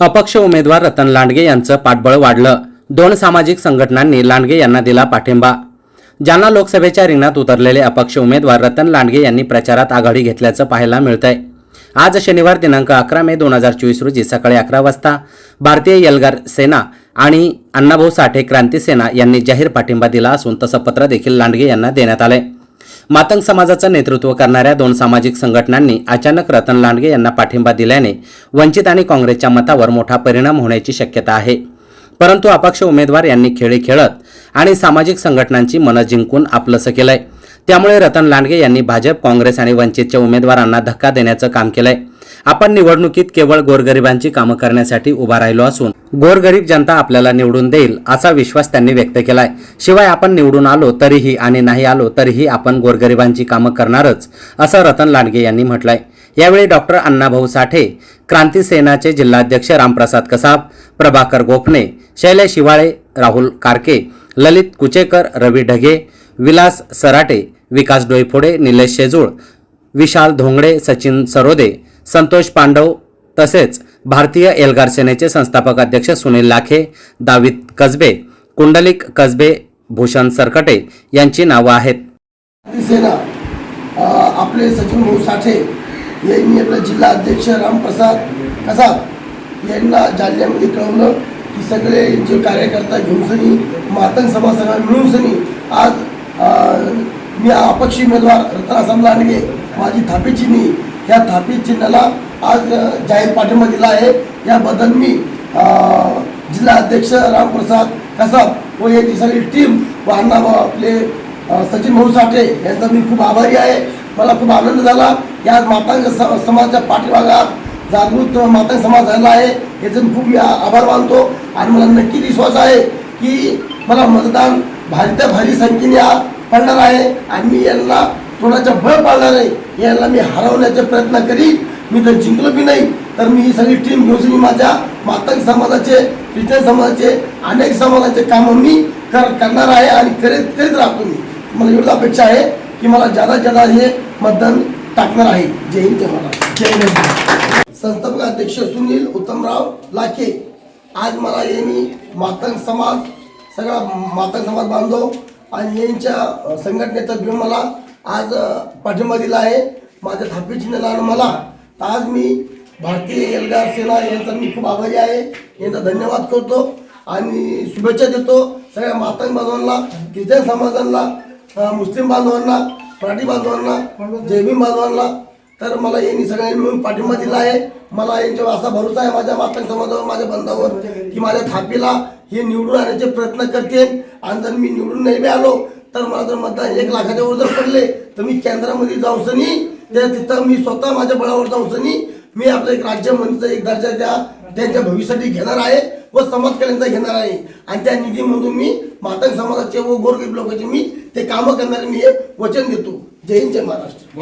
अपक्ष उमेदवार रतन लांडगे यांचं पाठबळ वाढलं. दोन सामाजिक संघटनांनी लांडगे यांना दिला पाठिंबा. जालना लोकसभेच्या रिंगणात उतरलेले अपक्ष उमेदवार रतन लांडगे यांनी प्रचारात आघाडी घेतल्याचं पाहायला मिळतंय. आज शनिवार दिनांक अकरा मे दोन हजार चोवीस रोजी सकाळी अकरा वाजता भारतीय यलगार सेना आणि अण्णाभाऊ साठे क्रांती सेना यांनी जाहीर पाठिंबा दिला असून तसं पत्र देखील लांडगे यांना देण्यात आलंय. मातंग समाजाचं नेतृत्व करणाऱ्या दोन सामाजिक संघटनांनी अचानक रतन लांडगे यांना पाठिंबा दिल्याने वंचित आणि काँग्रेसच्या मतावर मोठा परिणाम होण्याची शक्यता आहे. परंतु अपक्ष उमेदवार यांनी खेळी खेळत आणि सामाजिक संघटनांची मनं जिंकून आपलंसं केलंय. त्यामुळे रतन लांडगे यांनी भाजप काँग्रेस आणि वंचितच्या उमेदवारांना धक्का देण्याचं काम केलंय. आपण निवडणुकीत केवळ गोरगरिबांची कामं करण्यासाठी उभा राहिलो असून गोरगरीब जनता आपल्याला निवडून देईल असा विश्वास त्यांनी व्यक्त केलाय. शिवाय आपण निवडून आलो तरीही आणि नाही आलो तरीही आपण गोरगरिबांची कामं करणारच असं रतन लांडगे यांनी म्हटलंय. यावेळी डॉक्टर अण्णाभाऊ साठे क्रांती सेनाचे जिल्हाध्यक्ष रामप्रसाद कसाब प्रभाकर गोखणे शैलेश शिवाळे राहुल कारके ललित कुचेकर रवी ढगे विलास सराटे विकास डोईफोडे निलेश शेजूळ विशाल धोंगडे सचिन सरोदे संतोष पांडव तसेच भारतीय एल्गार सेनेचे संस्थापक अध्यक्ष सुनील लाखे दाविद कसबे कुंडलिक कसबे भूषण सरकटे यांची नावं आहेत. सेना आपले सचिन भाऊ साठे यांनी आपले जिल्हा अध्यक्ष रामप्रसाद कसाब यांना जालन्यामध्ये कळवलं. की सगळे जे कार्यकर्ता घेऊन सनी मातंग समाज सगळा मिळून सनी आज मी अपक्षी उमेदवार रत्नासाम लांडगे माझी थापेची चिन्ही या थापी चिन्हाला आज जाहीर पाठिंबा दिला आहे. याबद्दल मी जिल्हा अध्यक्ष रामप्रसाद कसाब व याची सगळी टीम व अण्णा आपले सचिन भाऊ साठे यांचा मी खूप आभारी आहे. मला खूप आनंद झाला. की आज मातांग स- समाजाच्या पाठीमागात जागृत मातंग समाज झाला आहे. याचे मी खूप मी आभार मानतो. आणि मला नक्की विश्वास आहे की मला मतदान भारत्या भारी संख्येने पडणार आहे. आणि मी यांना थोडाच्या भय पाडणार आहे यांना मी हरवण्याचा प्रयत्न करीन. मी तर जिंकलो बी नाही तर मी ही सगळी टीम घेऊन मी माझ्या मातंग समाजाचे ख्रिश्चन समाजाचे अनेक समाजाचे कामं मी कर करणार आहे आणि करीत करीत राहतो मी. मला एवढं अपेक्षा आहे की मला जादा जादा हे मतदान टाकणार आहे. जय हिंद जय महाराष्ट्र. जय हिंद. संस्थापक अध्यक्ष सुनील उत्तमराव लाखे. आज मला यांनी मातंग समाज सगळा मातंग समाज बांधव आणि यांच्या अ, संघटनेतर्फे मला आज पाठिंबा दिला आहे. माझ्या थापी चिन्हाला आणि मला. तर आज मी भारतीय एल्गार सेना यांचा मी खूप आभारी आहे. यांचा धन्यवाद करतो. आणि शुभेच्छा देतो सगळ्या मातंग बांधवांना ख्रिश्चन समाजांना मुस्लिम बांधवांना मराठी बांधवांना जैविन बांधवांना. तर मला यांनी सगळ्यांनी मिळून पाठिंबा दिला आहे. मला यांच्यावर असा भरोसा आहे माझ्या मातंग समाजावर माझ्या बंधावर की माझ्या थापीला हे निवडून आणण्याचे प्रयत्न करते आणि जर मी निवडून नाही आलो तर मला जर मतदान एक लाखाच्या वर जर पडले तर मी केंद्रामध्ये जाऊसनी त्या तिथं मी स्वतः माझ्या बळावर जाऊसनी मी आपलं एक राज्यमंत्रीचा एक दर्जा त्या त्यांच्या भविष्यासाठी घेणार आहे व समाज कल्याणचा घेणार आहे. आणि त्या निधीमधून मी मातंग समाजाचे व गोरगरीब लोकांचे मी ते कामं करणारे मी हे वचन देतो. जय हिंद जय महाराष्ट्र.